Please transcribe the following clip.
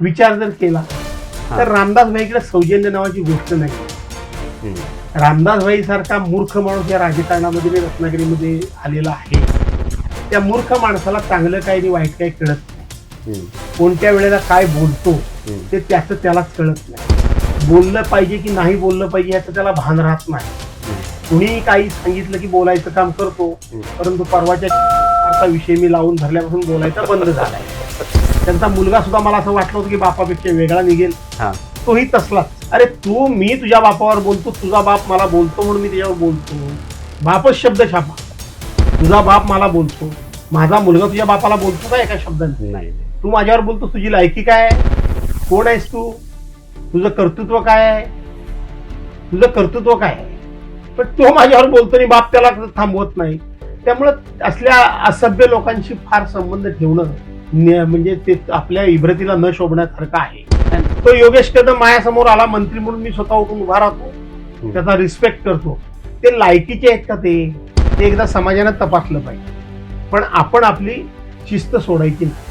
विचार जर केला तर रामदास भाईकडे सौजन्य नावाची गोष्ट नाही. रामदास भाई सारखा मूर्ख माणूस या राजकारणामध्ये रत्नागिरीमध्ये आलेला आहे त्या मूर्ख माणसाला चांगलं काय आणि वाईट काय कळत नाही. कोणत्या वेळेला काय बोलतो. ते त्याचं त्यालाच कळत नाही बोललं पाहिजे की नाही बोललं पाहिजे याचं त्याला भान राहत नाही कुणी काही सांगितलं की बोलायचं काम करतो. परंतु परवाच्या विषय मी लावून धरल्यापासून बोलायचा बंद झालाय त्यांचा मुलगा सुद्धा मला असं वाटलं होतं की बापापेक्षा वेगळा निघेल. हा. तोही तसलाच. अरे तू मी तुझ्या बापावर बोलतो तुझा बाप मला बोलतो म्हणून मी त्याच्यावर बोलतो. बापच शब्द छापा. तुझा बाप मला बोलतो. माझा मुलगा तुझ्या बापाला बोलतो का एका शब्दाने? नाही तू माझ्यावर बोलतो तुझी लायकी काय कोण आहेस तू? तुझं कर्तृत्व काय आहे? तुझं कर्तृत्व काय आहे? पण तो माझ्यावर बोलतो आणि बाप त्याला थांबवत नाही. त्यामुळं असल्या असभ्य लोकांशी फार संबंध ठेवणं म्हणजे ते आपल्या इब्रतीला न शोभण्यासारखं आहे. तो योगेश कदम माझ्यासमोर आला मंत्री म्हणून मी स्वतः उठून उभा राहतो. त्याचा रिस्पेक्ट करतो. ते लायकीचे आहेत का ते? ते एकदा समाजानं तपासलं पाहिजे. पण आपण आपली शिस्त सोडायची नाही.